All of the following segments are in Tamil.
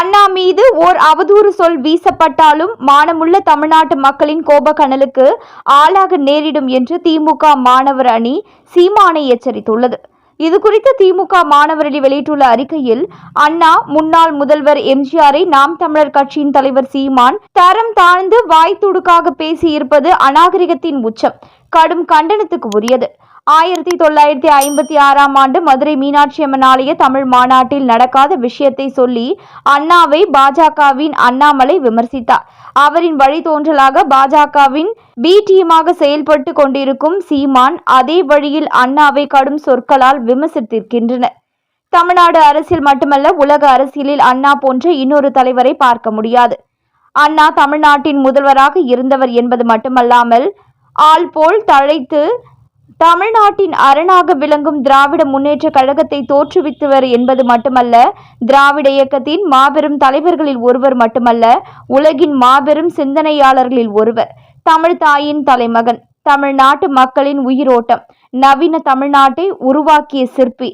அண்ணா மீது ஓர் அவதூறு சொல் வீசப்பட்டாலும் மானமுள்ள தமிழ்நாட்டு மக்களின் கோபக்கனலுக்கு ஆளாக நேரிடும் என்று திமுக மாணவர் அணி சீமானை எச்சரித்துள்ளது. இது குறித்து திமுக மாணவர் அணி வெளியிட்டுள்ள அறிக்கையில் அண்ணா முன்னாள் முதல்வர் எம்ஜிஆரை நாம் தமிழர் கட்சியின் தலைவர் சீமான் தரம் தாழ்ந்து வாய் துடுக்காக பேசியிருப்பது அநாகரிகத்தின் உச்சம் கடும் கண்டனத்துக்கு உரியது. ஆயிரத்தி தொள்ளாயிரத்தி ஐம்பத்தி ஆறாம் ஆண்டு மதுரை மீனாட்சி அம்மன் ஆலய தமிழ் மாநாட்டில் நடக்காத விஷயத்தை சொல்லி அண்ணாவை பாஜகவின் அண்ணாமலை விமர்சித்தார். அவரின் வழித்தோன்றலாக பாஜகவின் பி டீமாக செயல்பட்டு கொண்டிருக்கும் சீமான் அதே வழியில் அண்ணாவை கடும் சொற்களால் விமர்சித்திருக்கின்றனர். தமிழ்நாடு அரசியல் மட்டுமல்ல உலக அரசியலில் அண்ணா போன்ற இன்னொரு தலைவரை பார்க்க முடியாது. அண்ணா தமிழ்நாட்டின் முதல்வராக இருந்தவர் என்பது மட்டுமல்லாமல் ஆள் போல் தழைத்து தமிழ்நாட்டின் அரணாக விளங்கும் திராவிட முன்னேற்ற கழகத்தை தோற்றுவித்தவர் என்பது மட்டுமல்ல திராவிட இயக்கத்தின் மாபெரும் தலைவர்களில் ஒருவர் மட்டுமல்ல உலகின் மாபெரும் சிந்தனையாளர்களில் ஒருவர். தமிழ் தாயின் தலைமகன் தமிழ்நாட்டு மக்களின் உயிரோட்டம் நவீன தமிழ்நாட்டை உருவாக்கிய சிற்பி.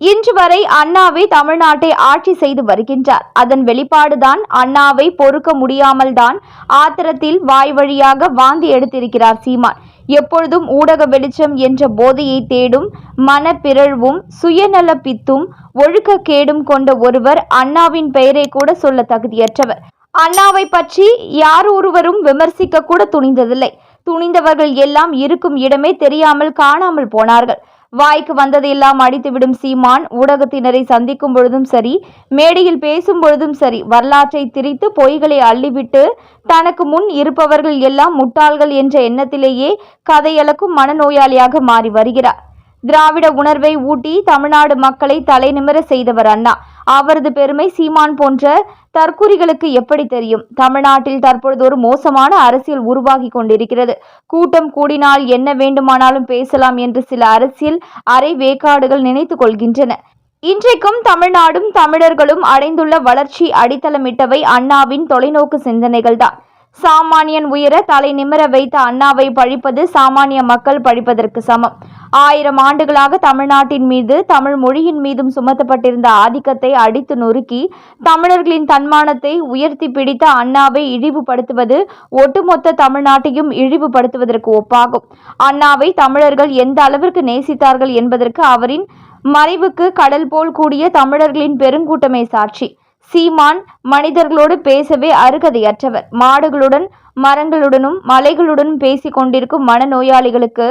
இன்று வரை அண்ணாவே தமிழ்நாட்டை ஆட்சி செய்து வருகின்றார். அதன் வெளிப்பாடுதான் அண்ணாவை பொறுக்க முடியாமல் தான் ஆத்திரத்தில் வாய் வழியாக வாந்தி எடுத்திருக்கிறார் சீமான். எப்பொழுதும் ஊடக வெளிச்சம் என்ற போதையை தேடும் மனப்பிறழ்வும் சுயநல பித்தும் ஒழுக்கக்கேடும் கொண்ட ஒருவர் அண்ணாவின் பெயரை கூட சொல்ல தகுதியற்றவர். அண்ணாவை பற்றி யார் ஒருவரும் விமர்சிக்க கூட துணிந்ததில்லை. துணிந்தவர்கள் எல்லாம் இருக்கும் இடமே தெரியாமல் காணாமல் போனார்கள். வாய்க்கு வந்ததையெல்லாம் அடித்துவிடும் சீமான். ஊடகத்தினரை சந்திக்கும் பொழுதும் சரி மேடையில் பேசும் பொழுதும் சரி வரலாற்றை திரித்து பொய்களை அள்ளிவிட்டு தனக்கு முன் இருப்பவர்கள் எல்லாம் முட்டாள்கள் என்ற எண்ணத்திலேயே கதையளக்கும் மனநோயாளியாக மாறி வருகிறார். திராவிட உணர்வை ஊட்டி தமிழ்நாடு மக்களை தலைநிமிர செய்தவர் அண்ணா. அவரது பெருமை சீமான் போன்ற தற்குறிகளுக்கு எப்படி தெரியும்? தமிழ்நாட்டில் தற்பொழுது ஒரு மோசமான அரசியல் உருவாகி கொண்டிருக்கிறது. கூட்டம் கூடினால் என்ன வேண்டுமானாலும் பேசலாம் என்று சில அரசியல் அரை வேக்காடுகள் நினைத்துக் கொள்கின்றன. இன்றைக்கும் தமிழ்நாடும் தமிழர்களும் அடைந்துள்ள வளர்ச்சி அடித்தளமிட்டவை அண்ணாவின் தொலைநோக்கு சிந்தனைகள்தான். சாமானியன் உயர தலை நிமிர வைத்த அண்ணாவை பழிப்பது சாமானிய மக்கள் பழிப்பதற்கு சமம். ஆயிரம் ஆண்டுகளாக தமிழ்நாட்டின் மீது தமிழ் மொழியின் மீதும் சுமத்தப்பட்டிருந்த ஆதிக்கத்தை அடித்து நொறுக்கி தமிழர்களின் தன்மானத்தை உயர்த்தி பிடித்த அண்ணாவை இழிவுபடுத்துவது ஒட்டுமொத்த தமிழ்நாட்டையும் இழிவுபடுத்துவதற்கு ஒப்பாகும். அண்ணாவை தமிழர்கள் எந்த அளவிற்கு நேசித்தார்கள் என்பதற்கு அவரின் மறைவுக்கு கடல் போல் கூடிய தமிழர்களின் பெருங்கூட்டமே சாட்சி. சீமான் மனிதர்களோடு பேசவே அருகதையற்றவர். மாடுகளுடன் மரங்களுடனும் மலைகளுடனும் பேசிக் கொண்டிருக்கும் மனநோயாளிகளுக்கு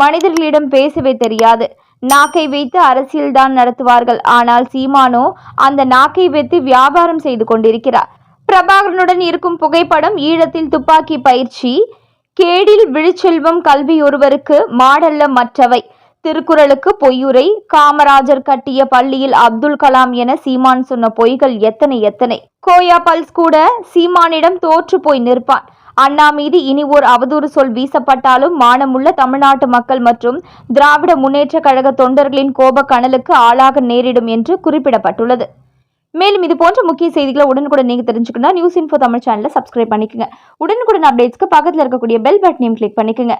மனிதர்களிடம் பேசவே தெரியாது. நாக்கை வைத்து அரசியல்தான் நடத்துவார்கள். ஆனால் சீமானோ அந்த நாக்கை வைத்து வியாபாரம் செய்து கொண்டிருக்கிறார். பிரபாகரனுடன் இருக்கும் புகைப்படம் ஈழத்தில் துப்பாக்கி பயிற்சி கேடில் விழிச்செல்வம் கல்வி ஒருவருக்கு மாடல்ல மற்றவை. திருக்குறளுக்கு பொய்யுரை. காமராஜர் கட்டிய பள்ளியில் அப்துல் கலாம் என சீமான் சொன்ன பொய்கள் எத்தனை எத்தனை. கோயா பல்ஸ் கூட சீமானிடம் தோற்று போய் நிற்பான். அண்ணா மீது இனி ஓர் அவதூறு சொல் வீசப்பட்டாலும் மானமுள்ள தமிழ்நாட்டு மக்கள் மற்றும் திராவிட முன்னேற்ற கழக தொண்டர்களின் கோப கனலுக்கு ஆளாக நேரிடும் என்று குறிப்பிடப்பட்டுள்ளது. மேலும் இது போன்ற முக்கிய செய்திகளை உடனுக்குடன் நீங்க தெரிஞ்சுக்கணும் நியூஸ் இன்ஃபோ தமிழ் சேனலை சப்ஸ்கிரைப் பண்ணிக்கோங்க. உடனுக்குடன் அப்டேட்ஸ்க்கு பக்கத்தில் இருக்கக்கூடிய பெல் பட்டனையும் கிளிக் பண்ணிக்கோங்க.